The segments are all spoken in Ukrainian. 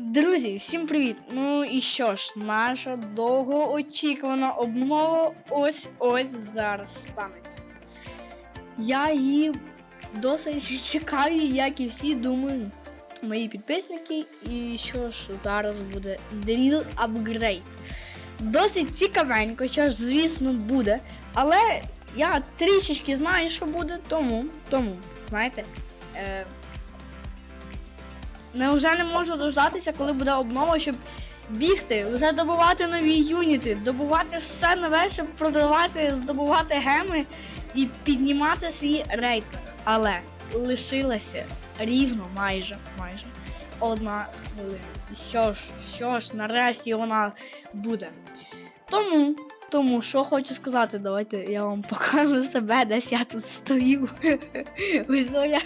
Друзі, всім привіт! Ну і що ж, наша довгоочікувана обнова ось ось зараз станеться. Я її досить чекаю, як і всі думаю, мої підписники. І що ж, зараз буде Drill Upgrade. Досить цікавенько, що ж, звісно, буде. Але я трішечки знаю, що буде, тому, тому, знаєте. Е, не вже не можу дождатися, коли буде обнова, щоб бігти, вже добувати нові юніти, добувати все нове, щоб продавати, здобувати геми і піднімати свій рейтинг. Але лишилася рівно майже майже одна хвилина. І що ж, що ж, нарешті вона буде. Тому, тому, що хочу сказати, давайте я вам покажу себе, десь я тут стою. Ось ну я.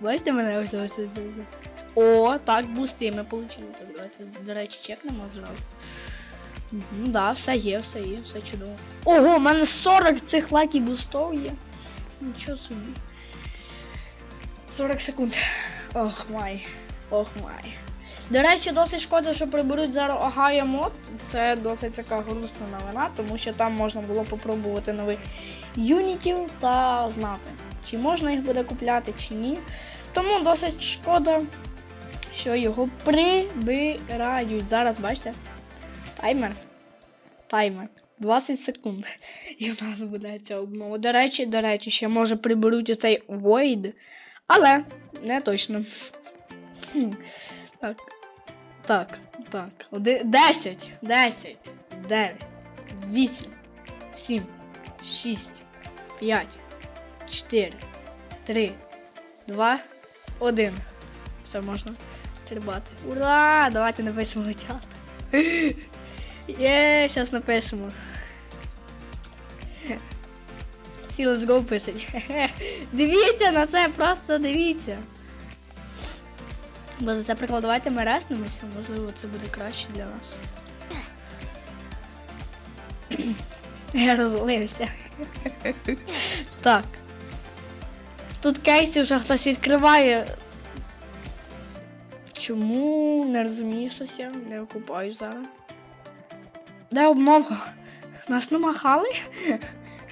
Бачите мене ось ось ось ось. О, так, бусти ми получили. Так, давайте, до речі, чекнемо зразу. Ну да, все є, все є, все чудово. Ого, у мене 40 цих лакі бустов є. Нічого собі. 40 секунд. Ох май. Ох май. До речі, досить шкода, що приберуть зараз Огайо мод. Це досить така грустна новина, тому що там можна було попробувати нових юнітів та знати, чи можна їх буде купляти, чи ні. Тому досить шкода, що його прибирають. Зараз бачите. Таймер. Таймер. 20 секунд. І в нас буде ця обнова. До речі, до речі, ще може приберуть оцей Void. Але не точно. Так. Так, так. Оди... 10, 10, 9, 8, 7, 6, 5, 4, 3, 2, 1. Все, можна стрибати. Ура! Давайте напишемо чат. Є, зараз напишемо. Всі let's go пишуть. Дивіться на це, просто дивіться. Бо за це приклад, ми реснемося, можливо, це буде краще для нас. Я розлився. так. Тут кейси вже хтось відкриває. Чому не розумію щось не окупаю зараз. Де обнова? Нас намахали?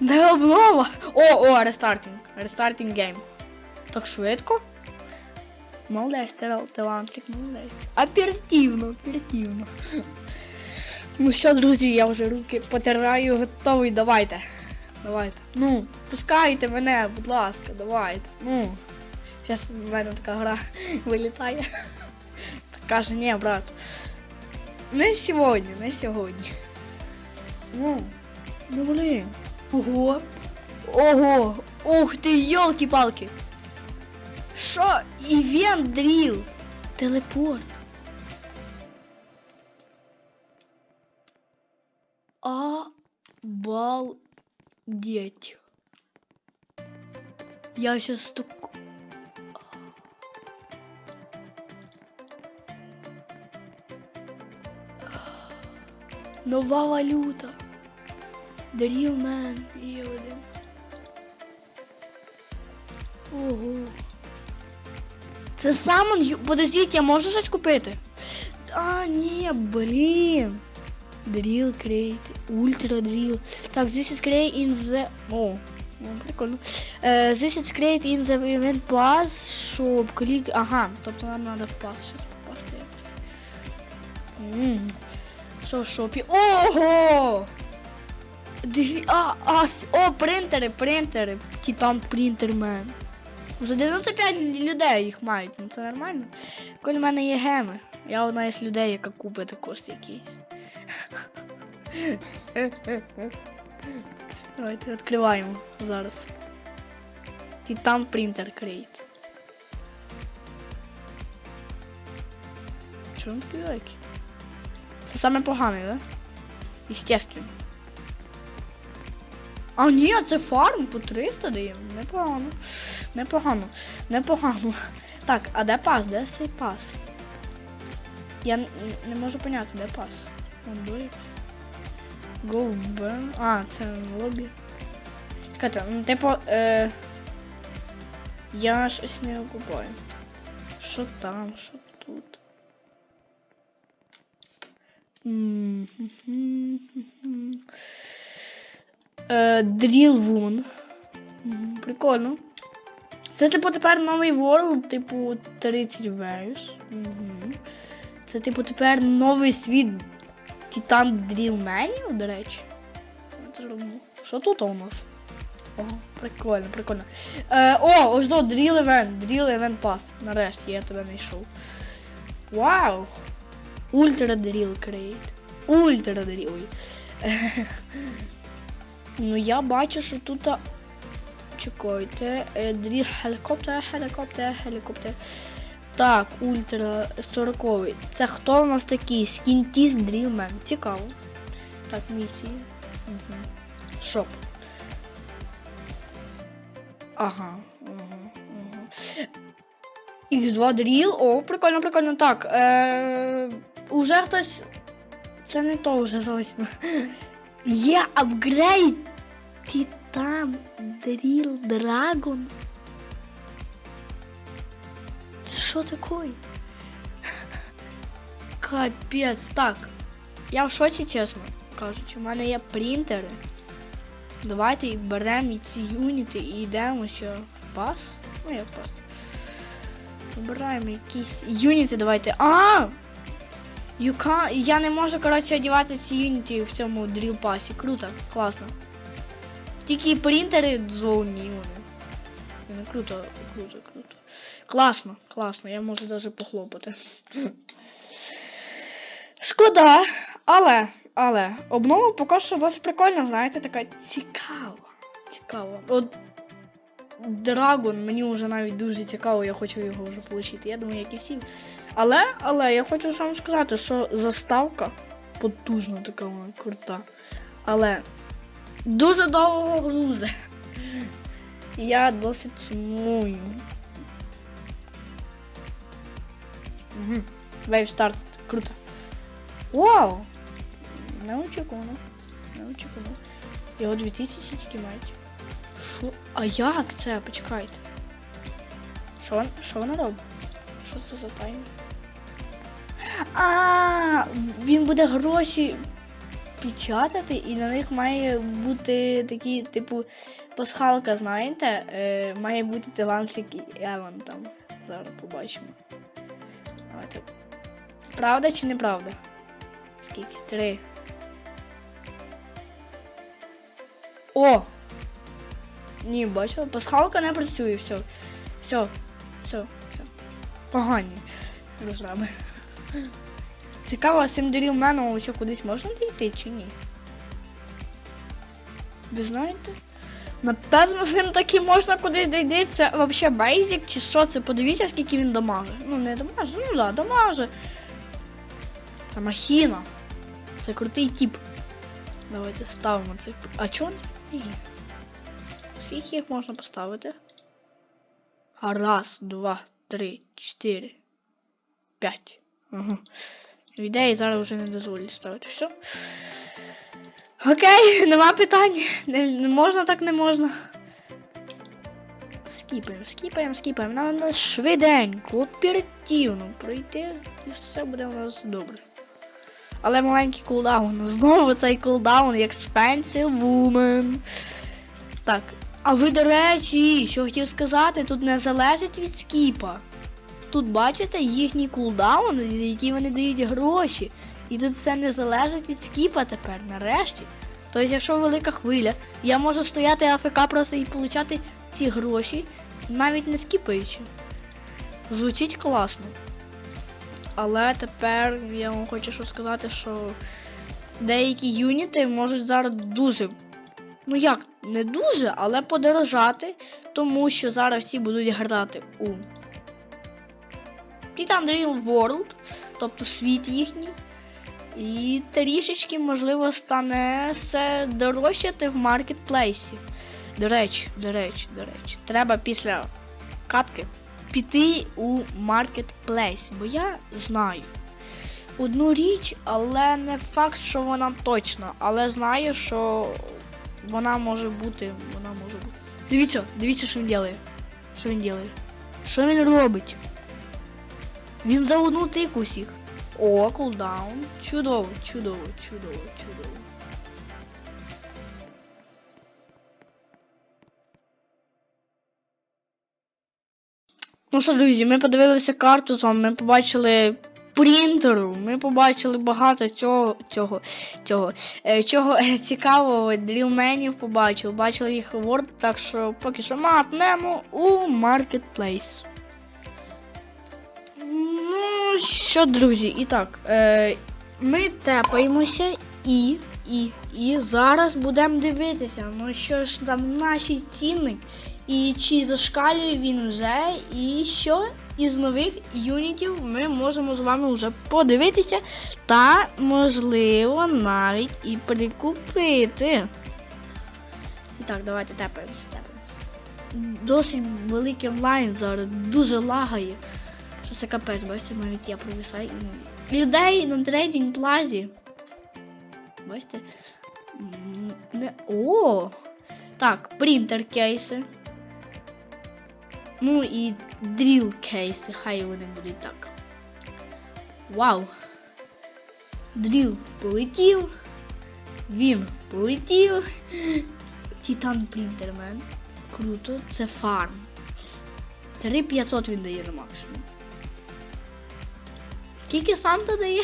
Де обнова? О, о, рестартинг. Рестартинг гейм. Так швидко? Молодець, талантлик, молодець. Оперативно, оперативно. Ну що, друзі, я вже руки потираю, готовий, давайте. Давайте. Ну, пускайте мене, будь ласка, давайте. Ну. Зараз в мене така гра вилітає. Каже, ні, брат. Не сьогодні, не сьогодні. Ну, ну блін. Ого. Ого. Ух ти, йолки-палки. Що? Івент дріл. Телепорт. Обалдеть. Я сейчас стук... Нова валюта. Дрілмен є один. Ого. Це самон. Подождіть, я можу щось купити? А, ні, блін. Drill create, ультра drill. Так, this is create in the... О, ну, прикольно. Uh, this is create in the event pass, щоб клік... Ага, тобто нам треба в пас щось попасти. Ммм. Що в шопі? Ого! Диві... А, а, о, принтери, принтери. Титан принтермен. Вже 95 людей їх мають, ну це нормально. Коли в мене є геми. Я одна із людей, яка купить кост якийсь. Давайте відкриваємо зараз. Titan Printer Crate. Чому? Це саме поганий, да? Естественно. А ні, це фарм по 300 даємо. Непогано. Непогано. Непогано. Так, а де пас? Де цей пас? Я не можу поняти, де пас. Вон буде. А, це лобі. Чекайте, ну типу, е... Я щось не окупаю. Що там, що М, Е, Прикольно. Це, типу, тепер новий World, типу, 30 Waves. Угу. Це, типу, тепер новий світ Титан Дрілменів, до речі. Що тут у нас? Ого, прикольно, прикольно. Е, о, ось до Drill Event, Drill Event Pass. Нарешті я тебе знайшов. Вау! Ультра Drill Crate. Ультра Drill. Ну я бачу, що тут. Чекайте. е, Drill Helicopter, Helicopter, Helicopter. Так, ультра 40. Це хто у нас такий? Скінтіс Дрілмен. Цікаво. Так, місії. Угу. Шоп. Ага. Угу, угу. X2 Drill. О, прикольно, прикольно. Так. Е- уже хтось. Це не то вже зовсім. Є апгрейд Титан Drill Dragon. Це що таке? Капець, так. Я в шоці, чесно кажучи. У мене є принтери. Давайте і беремо ці юніти і йдемо ще в пас. Ну як пас. Вибираємо якісь юніти, давайте. А! You can... Я не можу, коротше, одягати ці юніти в цьому дріл пасі. Круто, класно. Тільки принтери дозволені. Ну, круто, круто, круто. Класно, класно, я можу навіть похлопати. Шкода, але, але, обнова поки що досить прикольна, знаєте, така цікава. Цікава. От Драгон мені вже навіть дуже цікаво, я хочу його вже отримати. Я думаю, як і всі. Але, але я хочу сам сказати, що заставка потужна така вона крута. Але дуже довго грузе. Я досить сумую. Wave Start. Круто. Вау! Неочікувано. Неочікувано. Його 2000 тільки мають. Шо? А як це? Почекайте. Що, що вона робить? Що це за тайм? А, він буде гроші печатати, і на них має бути такі, типу, пасхалка, знаєте, е, має бути талантлік і Еван там. Зараз побачимо. Давайте. Правда чи неправда? Скільки? Три. О! Ні, бачила, пасхалка не працює, все. Все, все, все. Погані розраби. Цікаво, а цим дерівменом ще кудись можна дійти чи ні? Ви знаєте? Напевно, з ним таки можна кудись дійти. Це взагалі бейзик чи що це? Подивіться, скільки він дамаже. Ну не дамаже, ну да, дамаже. Це махіна. Це крутий тип. Давайте ставимо цих. А чого такий? Скільки їх можна поставити? Раз, два, три, чотири, п'ять. Ага. Ідеї зараз вже не дозволять ставити. Все. Окей, нема питань. Не, не можна, так не можна. Скіпаємо, скіпаємо, скіпаємо. Нам треба швиденько, оперативно пройти і все буде у нас добре. Але маленький кулдаун. Знову цей кулдаун Expensive Woman. Так. А ви, до речі, що хотів сказати, тут не залежить від скіпа. Тут бачите їхній кулдаун, за які вони дають гроші. І тут все не залежить від скіпа тепер, нарешті. Тобто, якщо велика хвиля, я можу стояти АФК просто і получати ці гроші, навіть не скіпаючи. Звучить класно. Але тепер я вам хочу що сказати, що деякі юніти можуть зараз дуже. Ну як, не дуже, але подорожати, тому що зараз всі будуть грати у Titan Real World, тобто світ їхній. І трішечки, можливо, стане все дорожчати в маркетплейсі. До речі, до речі, до речі, треба після катки піти у маркетплейс, бо я знаю одну річ, але не факт, що вона точна. Але знаю, що вона може бути. Вона може бути. Дивіться, дивіться, що він робить. Що він робить? Що він робить? Він за одну тику всіх. О, кулдаун. Чудово, чудово, чудово, чудово. Ну що, друзі, ми подивилися карту з вами, ми побачили принтеру, ми побачили багато цього, цього, цього, е, е, цікавого, дрілменів побачили, бачили їх ворд, так що поки що матнемо у Marketplace. Ну що, друзі, і так, е, ми тепаємося і, і, і зараз будемо дивитися, ну що ж там наші ціни, і чи зашкалює він вже, і що із нових юнітів ми можемо з вами вже подивитися та, можливо, навіть і прикупити. І так, давайте тепаємося, тепаємося. Досить великий онлайн зараз, дуже лагає. Що це капець, бачите, навіть я провисаю. Людей на трейдинг плазі. Бачите? Не... О! Так, принтер кейси. Ну і дріл кейси, хай вони будуть так. Вау! Дріл полетів. Він полетів. Титан принтермен. Круто, це фарм. 3500 він дає на максимум. Скільки Санта дає?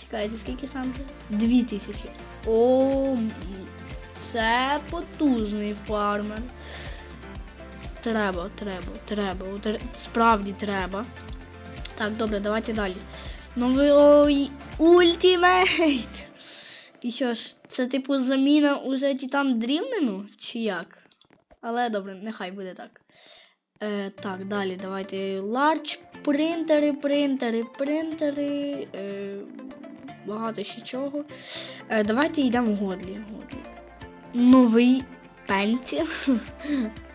Чекайте, скільки Санта? 2000. О, це потужний фармер. Треба, треба, треба. Справді треба. Так, добре, давайте далі. Новий ультимейт. І що ж, це типу заміна уже Титан Дрівнену? Чи як? Але добре, нехай буде так. Е, так, далі давайте. Large принтери, принтери, принтери. Е, багато ще чого. Е, давайте йдемо в. Годлі. Новий пенсіл.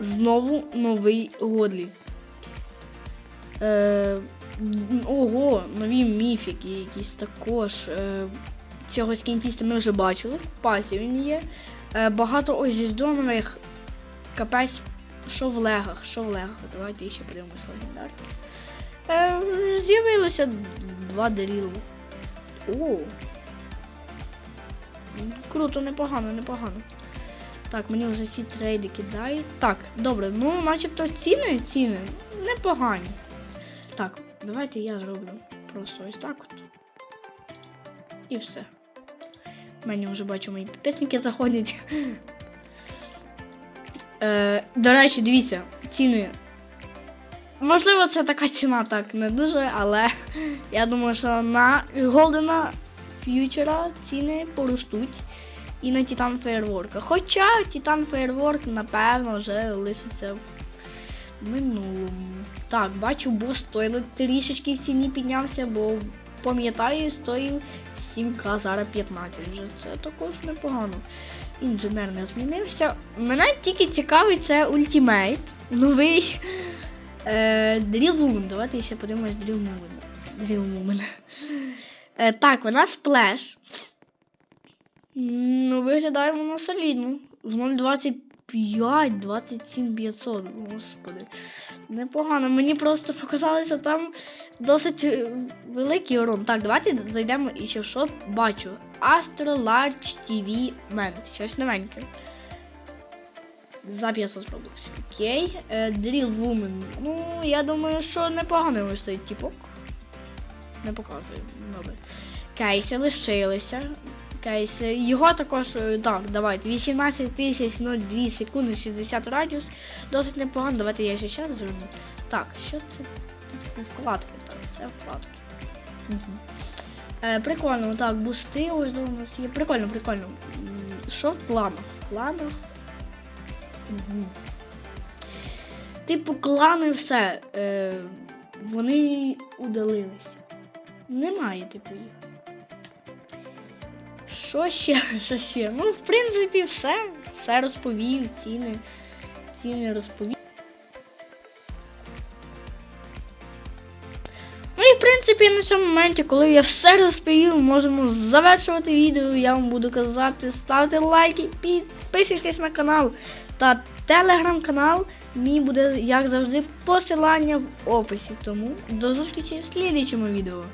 Знову новий Годлі. Е, ого, нові міфіки якісь також. Е, цього скінтіста ми вже бачили, в пасі він є. Е, багато ось зі нових капець що в легах, що в легах. Давайте ще подивимось легендарки. Е, з'явилося два дріли. О. Круто, непогано, непогано. Так, мені вже ці трейди кидають. Так, добре, ну начебто ціни, ціни непогані. Так, давайте я зроблю просто ось так от. І все. Мені вже бачу мої підписники заходять. Е, до речі, дивіться, ціни. Можливо, це така ціна так не дуже, але я думаю, що на Golden Future ціни поростуть і на Titan Firework. Хоча Titan Firework, напевно, вже лишиться в минулому. Так, бачу, бо стоїло трішечки в ціні піднявся, бо пам'ятаю, стоїв 7к, зараз 15 вже. Це також непогано. Інженер не змінився. Мене тільки цікавить це ультимейт. Новий е, Woman. Давайте ще подивимось. Drill Woman. Е, так, вона сплеш. Ну, виглядає вона солідно. В 0.25, 27 500, господи. Непогано. Мені просто показалося там досить е, великий урон. Так, давайте зайдемо і ще в шоп бачу. Astro Large TV Man. Щось новеньке. За 500 продукцій. Окей. Е, Drill Woman. Ну, я думаю, що непоганий ось цей типок. Не показує. Добре. Кейси лишилися. Кейси. Його також. е, Так, давайте. 18 тисяч 02 секунди 60 радіус. Досить непогано. Давайте я ще зараз зроблю. Так, що це? Типу вкладки, так, це вкладки. Е, прикольно, так, бусти ось у нас є. Прикольно, прикольно. Що в планах? В планах. Угу. Типу, клани все. Е, вони удалилися. Немає, типу, їх. Що ще? Що ще? Ну, в принципі, все. Все розповів, ціни. Ціни розповів. Ну і в принципі на цьому моменті, коли я все розповів, можемо завершувати відео. Я вам буду казати, ставте лайки, підписуйтесь на канал та телеграм-канал Мій буде, як завжди, посилання в описі. Тому до зустрічі в слідчому відео.